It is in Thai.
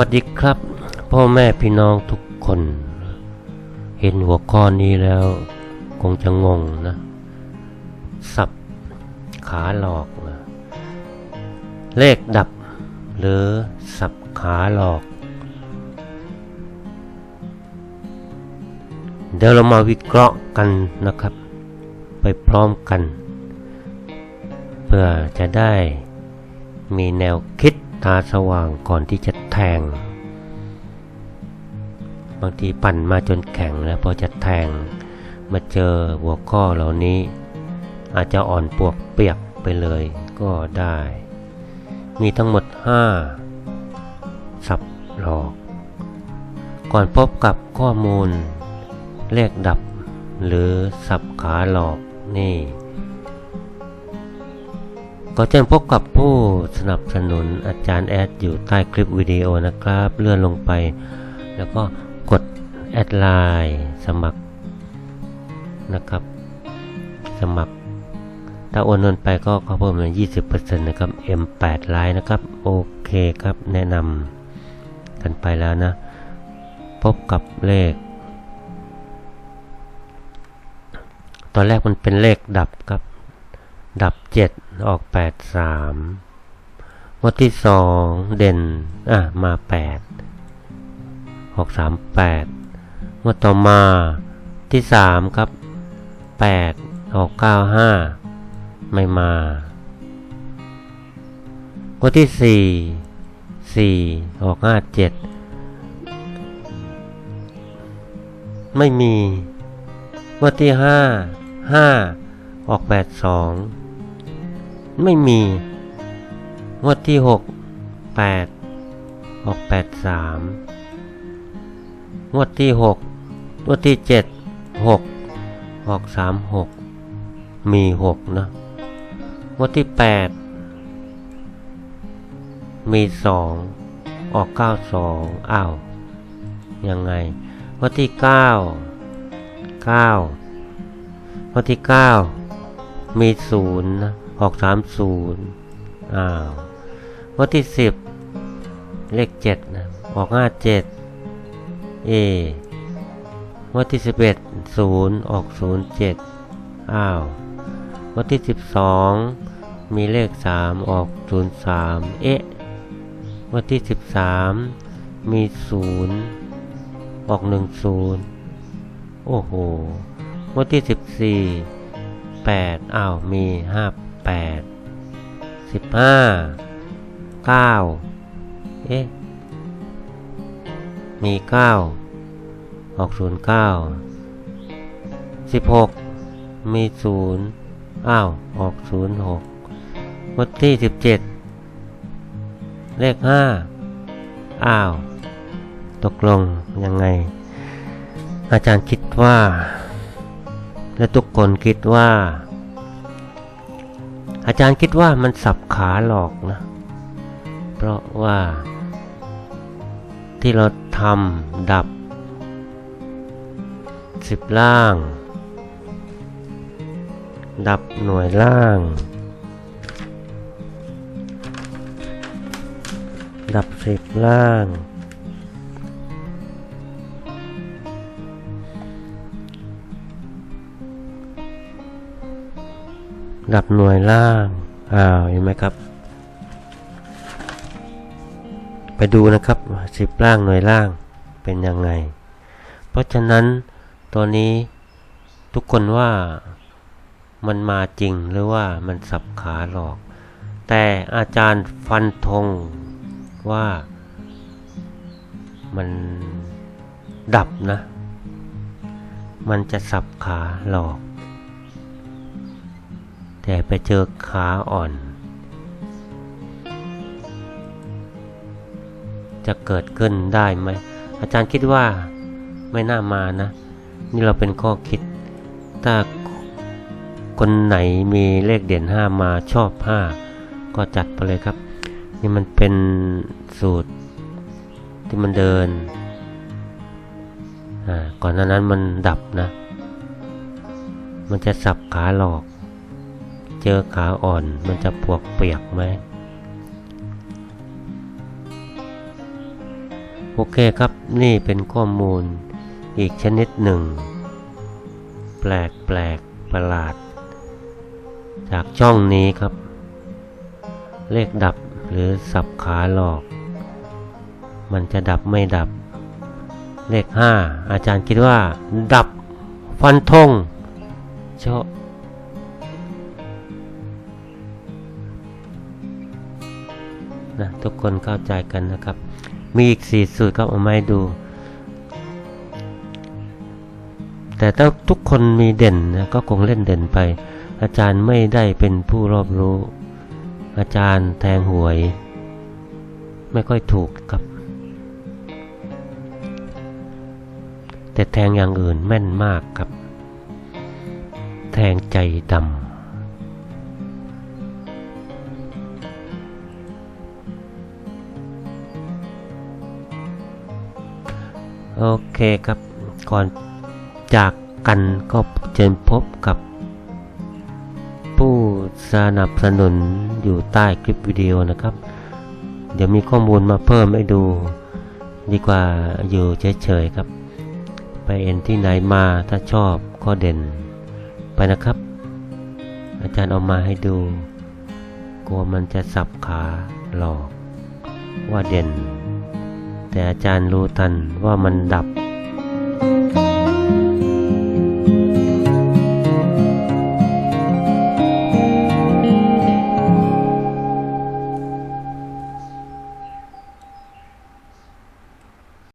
วัสดีครับ พ่อแม่พี่น้องทุกคน เห็นหัวข้อนี้แล้ว คงจะงงนะสับขาหลอกนะเลขดับ หรือสับขาหลอก เดี๋ยวเรามาวิเคราะห์กันนะครับ ไปพร้อมกัน เพื่อจะได้มีแนวคิดตาสว่างก่อนที่จะ แทง บางทีปั่นมาจนแข็งแล้วพอจะแทง มาเจอหัวข้อเหล่านี้ อาจจะอ่อนปวกเปียกไปเลยก็ได้ มีทั้งหมด 5 สับหลอก ก่อนพบกับข้อมูล เลขดับ หรือสับขาหลอกนี่ ก็เชิญพบกับผู้สนับสนุนอาจารย์แอดอยู่ใต้คลิปวิดีโอนะครับ เลื่อนลงไป แล้วก็กดแอดไลน์สมัครนะครับ สมัคร ถ้าโอนเงินไปก็เขาเพิ่มมา20%นะครับ M8 ไลน์นะครับ โอเคครับแนะนำกันไปแล้วนะ พบกับเลข ตอนแรกมันเป็นเลขดับครับ ดับเจ็ดออกแปดสามงวดที่สองเด่น อะ มาแปดออกสามแปดงวดต่อมาที่สามครับแปดออกเก้าห้าไม่มางวดที่สี่สี่ออกห้าเจ็ดไม่มีงวดที่ห้าห้าออกแปดสอง ไม่มี งวดที่หกแปดออกแปดสามงวดที่หกงวดที่เจ็ดหกออกสามหกมีหกนะงวดที่แปดมีสองออกเก้าสองอ้าวยังไงงวดที่เก้าเก้างวันที่เก้ามีศูนย์นะ ออกสามศูนย์อ้าววันที่สิบเลขเจ็ดนะออกห้าเจ็ดเอวันที่สิบเอ็ดศูนย์ออกศูนย์เจ็ดอ้าววันที่สิบสองมีเลขสามออกศูนย์สามเอ๊ะวันที่สิบสามมีศูนย์ออกหนึ่งศูนย์โอ้โหงวดที่สิบสี่แปดอ้าวมีห้า แปดสิบห้าเก้าเอ๊ะ มีเก้าออกศูนย์เก้าสิบหกมีศูนย์อ้าว ออกศูนย์หกงวดที่สิบเจ็ดเลขห้าอ้าว ตกลงยังไง อาจารย์คิดว่า และทุกคนคิดว่า อาจารย์คิดว่ามันสับขาหลอกนะ เพราะว่าที่เราทำดับสิบล่าง ดับหน่วยล่าง ดับสิบล่าง ดับหน่วยล่าง อ้าว เห็นไหมครับ ไปดูนะครับสิบล่างหน่วยล่างเป็นยังไง เพราะฉะนั้นตัวนี้ทุกคนว่ามันมาจริงหรือว่ามันสับขาหลอก แต่อาจารย์ฟันธงว่ามันดับนะ มันจะสับขาหลอก แต่ไปเจอขาอ่อน จะเกิดขึ้นได้ไหม อาจารย์คิดว่าไม่น่ามานะ นี่เราเป็นข้อคิด ถ้าคนไหนมีเลขเด่นห้ามาชอบห้าก็จัดไปเลยครับ นี่มันเป็นสูตรที่มันเดินอ่าก่อนหน้านั้นมันดับนะ มันจะสับขาหลอก เจอขาอ่อนมันจะปวกเปียกไหมโอเคครับนี่เป็นข้อมูลอีกชนิดหนึ่ง แปลกแปลกประหลาด จากช่องนี้ครับ เลขดับหรือสับขาหลอก มันจะดับไม่ดับ เลขห้าอาจารย์คิดว่า ดับฟันธงเชาะ นะทุกคนเข้าใจกันนะครับ มีอีกสี่สูตรครับเอามาให้ดู แต่ถ้าทุกคนมีเด่นนะก็คงเล่นเด่นไป อาจารย์ไม่ได้เป็นผู้รอบรู้ อาจารย์แทงหวย ไม่ค่อยถูกครับ แต่แทงอย่างอื่นแม่นมากครับ แทงใจดำ โอเคครับก่อนจากกันก็เจนพบกับ ผู้สนับสนุนอยู่ใต้คลิปวิดีโอนะครับ เดี๋ยวมีข้อมูลมาเพิ่มให้ดู ดีกว่าอยู่เฉยๆครับ ไปเอ็นที่ไหนมาถ้าชอบก็เด่นไปนะครับ อาจารย์เอามาให้ดูกลัวมันจะสับขาหลอกว่าเด่น แต่อาจารย์รู้ทันว่ามันดับ